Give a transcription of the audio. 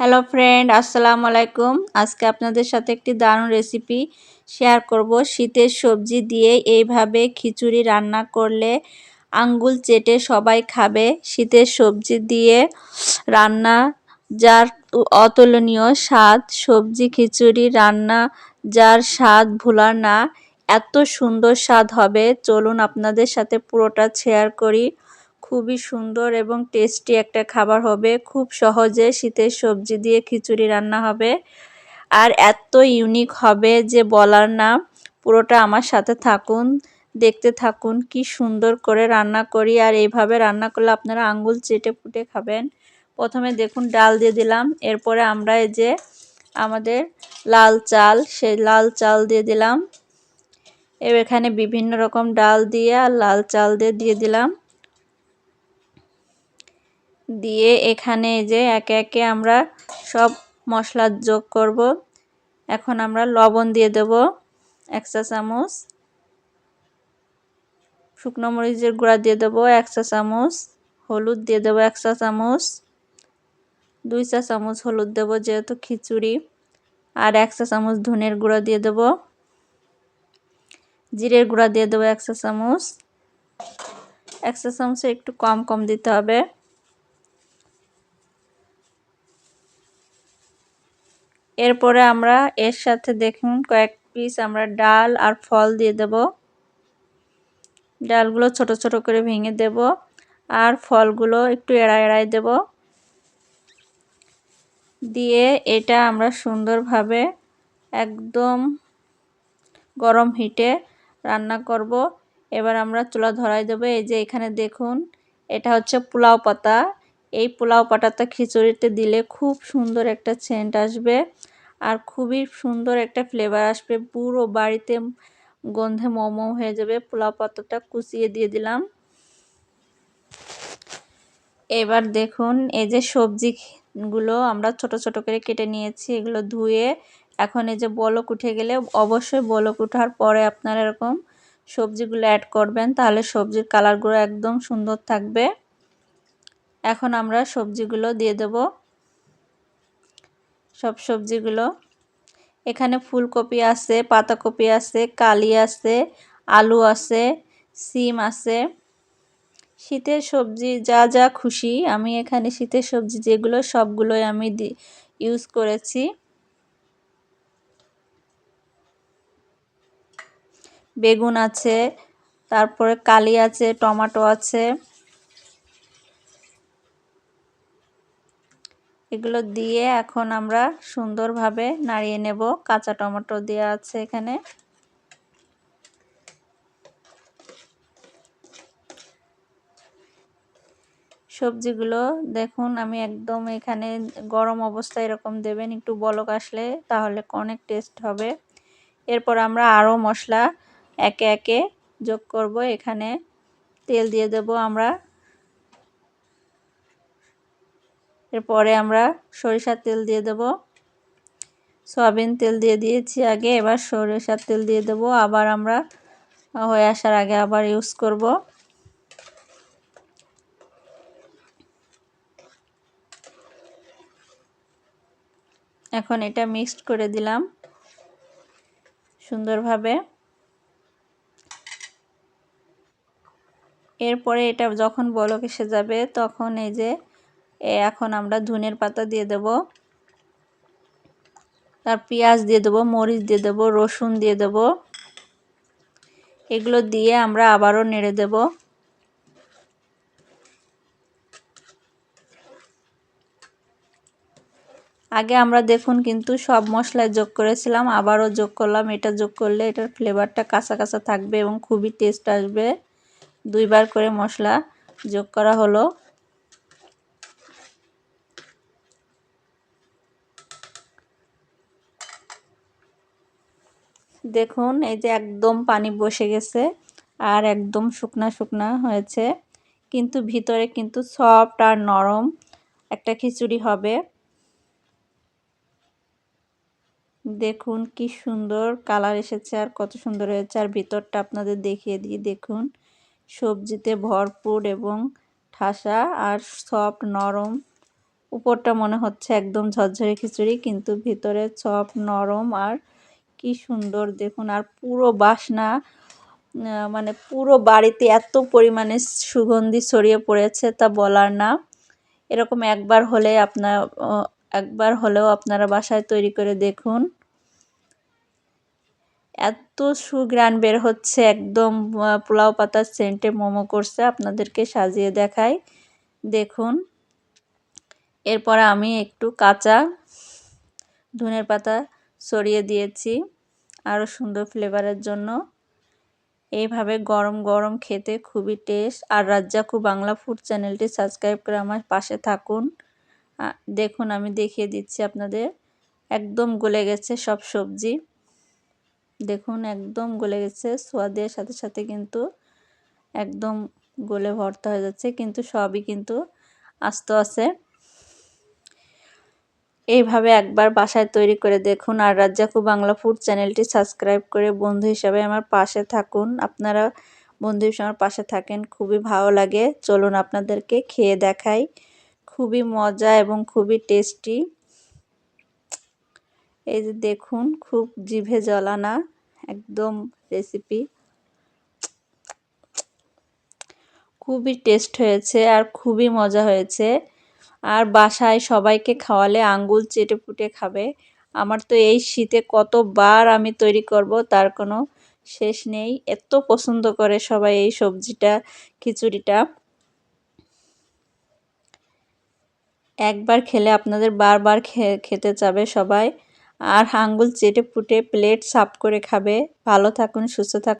Hello friend আসসালামু আলাইকুম আজকে আপনাদের সাথে একটি দারুণ রেসিপি শেয়ার করব শীতের সবজি দিয়ে এইভাবে খিচুড়ি রান্না করলে আঙ্গুল চেটে সবাই খাবে শীতের সবজি দিয়ে রান্না যার অতুলনীয় স্বাদ সবজি খিচুড়ি রান্না যার স্বাদ ভোলার না এত সুন্দর স্বাদ হবে চলুন আপনাদের সাথে পুরোটা শেয়ার করি খুবই সুন্দর এবং টেস্টি একটা খাবার হবে। খুব সহজে শীতের সবজি দিয়ে খিচুড়ি রান্না হবে। আর এত ইউনিক হবে যে বলার না। পুরোটা আমার সাথে থাকুন, দেখতে থাকুন কি সুন্দর করে রান্না করি। আর এইভাবে রান্না করলে আপনারা আঙ্গুল চেটে ফুটে খাবেন। প্রথমে দেখুন ডাল দিয়ে দিলাম। এরপরে আমরা এই যে আমাদের লাল চাল, সেই লাল চাল দিয়ে দিলাম। এখানে বিভিন্ন রকম ডাল দিয়ে আর লাল চাল দিয়ে দিয়ে দিলাম। দিয়ে এখানে যে একে একে আমরা সব মশলা যোগ করব। এখন আমরা লবণ দিয়ে দেব এক চা চামচ। শুকনো মরিচের গুঁড়া দিয়ে দেবো এক চা চামচ। হলুদ দিয়ে দেবো এক চা চামচ। দুই চা চামচ হলুদ দেবো যেহেতু খিচুড়ি। আর এক চা চামচ ধনের গুঁড়া দিয়ে দেবো। জিরের গুঁড়া দিয়ে দেবো এক চা চামচ। এক চা চামচে একটু কম কম দিতে হবে। এরপরে আমরা এর সাথে দেখুন কয়েক পিস আমরা ডাল আর ফল দিয়ে দেব। ডালগুলো ছোট ছোট করে ভেঙে দেব আর ফলগুলো একটু এড়াই এড়াই দেব। দিয়ে এটা আমরা সুন্দরভাবে একদম গরম হিটে রান্না করব। এবার আমরা চুলা ধরাই দেবো। এই যে এখানে দেখুন, এটা হচ্ছে পোলাও পাতা। এই পোলাও পাতাটা খিচুড়িতে দিলে খুব সুন্দর একটা সেন্ট আসবে। আর খুবই সুন্দর একটা ফ্লেভার আসবে। পুরো বাড়িতে গন্ধে মোমো হয়ে যাবে। পোলাও পাতাটা কুচিয়ে দিয়ে দিলাম। এবার দেখুন, এই যে সবজিগুলো আমরা ছোট ছোট করে কেটে নিয়েছি, এগুলো ধুয়ে এখন এই যে বলক উঠে গেলে অবশ্যই বলক উঠার পরে আপনারা এরকম সবজিগুলো অ্যাড করবেন, তাহলে সবজির কালারগুলো একদম সুন্দর থাকবে। এখন আমরা সবজিগুলো দিয়ে দেব। সব সবজিগুলো। এখানে ফুলকপি আছে, পাতাকপি আছে, কালি আছে, আলু আছে, সিম আছে। শীতের সবজি, যা যা খুশি, আমি এখানে শীতের সবজি যেগুলো, সবগুলোই আমি ইউজ করেছি। বেগুন আছে, তারপরে কালি আছে, টমাটো আছে। এগুলো দিয়ে এখন আমরা সুন্দরভাবে নাড়িয়ে নেব। কাঁচা টমেটো দেওয়া আছে এখানে। সবজিগুলো দেখুন, আমি একদম এখানে গরম অবস্থায় এরকম দেবেন, একটু বলক আসলে তাহলে অনেক টেস্ট হবে। এরপর আমরা আরও মশলা একে একে যোগ করব। এখানে তেল দিয়ে দেব আমরা এরপরে আমরা সরিষার তেল দিয়ে দেব। সয়াবিন তেল দিয়ে দিয়েছি আগে, এবার সরিষার তেল দিয়ে দেব। আবার আমরা হয়ে আসার আগে আবার ইউজ করব। এখন এটা মিক্সড করে দিলাম সুন্দরভাবে। এরপরে এটা যখন বলক এসে যাবে, তখন এই যে এখন আমরা ধনের পাতা দিয়ে দেব। তার পেঁয়াজ দিয়ে দেবো, মরিচ দিয়ে দেবো, রসুন দিয়ে দেব। এগুলো দিয়ে আমরা আবারও নেড়ে দেব। আগে আমরা দেখুন কিন্তু সব মশলায় যোগ করেছিলাম, আবারও যোগ করলাম। এটা যোগ করলে এটার ফ্লেভারটা কাঁচা কাঁচা থাকবে এবং খুবই টেস্ট আসবে। দুইবার করে মশলা যোগ করা হলো। দেখুন, এই যে একদম পানি বসে গেছে আর একদম শুকনা শুকনা হয়েছে। কিন্তু ভিতরে কিন্তু সফট আর নরম একটা খিচুড়ি হবে। দেখুন কি সুন্দর কালার এসেছে আর কত সুন্দর হয়েছে। আর ভিতরটা আপনাদের দেখিয়ে দিয়ে দেখুন। সবজিতে ভরপুর এবং ঠাসা আর সফট নরম। উপরটা মনে হচ্ছে একদম ঝরঝরে খিচুড়ি, কিন্তু ভিতরে চপ নরম আর কি সুন্দর দেখুন, আর পুরো বাসনা মানে পুরো বাড়িতে এত পরিমাণে সুগন্ধি ছড়িয়ে পড়েছে তা বলার না। এরকম একবার হলে আপনার একবার হলেও আপনারা বাসায় তৈরি করে দেখুন। এত সুগ্রান বের হচ্ছে, একদম পোলাও পাতার সেন্টে মোমো করছে আপনাদেরকে সাজিয়ে দেখাই। দেখুন, এরপর আমি একটু কাঁচা ধনের পাতা ছড়িয়ে দিয়েছি আরও সুন্দর ফ্লেভারের জন্য। এইভাবে গরম গরম খেতে খুবই টেস্ট আর রাজ্জাকু বাংলা ফুড চ্যানেলটি সাবস্ক্রাইব করে আমার পাশে থাকুন। দেখুন, আমি দেখিয়ে দিচ্ছি আপনাদের। একদম গলে গেছে সব সবজি। দেখুন, একদম গলে গেছে। সোয়াদের সাথে সাথে কিন্তু একদম গলে ভর্তা হয়ে যাচ্ছে। কিন্তু সবই কিন্তু আস্ত আছে। এইভাবে একবার বাসায় তৈরি করে দেখুন। আর রাজ্জাকু বাংলা ফুড চ্যানেলটি সাবস্ক্রাইব করে বন্ধু হিসাবে আমার পাশে থাকুন। আপনারা বন্ধু হিসেবে আমার পাশে থাকেন, খুবই ভালো লাগে। চলুন আপনাদেরকে খেয়ে দেখাই। খুবই মজা এবং খুবই টেস্টি। এই যে দেখুন, খুব জিভে জ্বলানা, একদম রেসিপি খুবই টেস্ট হয়েছে আর খুবই মজা হয়েছে। আর বাসায় সবাইকে খাওয়ালে আঙ্গুল চেটে পুটে খাবে। আমার তো এই শীতে কতবার আমি তৈরি করব তার কোনো শেষ নেই। এত পছন্দ করে সবাই এই সবজিটা, খিচুড়িটা। একবার খেলে আপনাদের বারবার খেতে চাবে সবাই। আর আঙ্গুল চেটে পুটে প্লেট সাফ করে খাবে। ভালো থাকুন, সুস্থ থাকুন।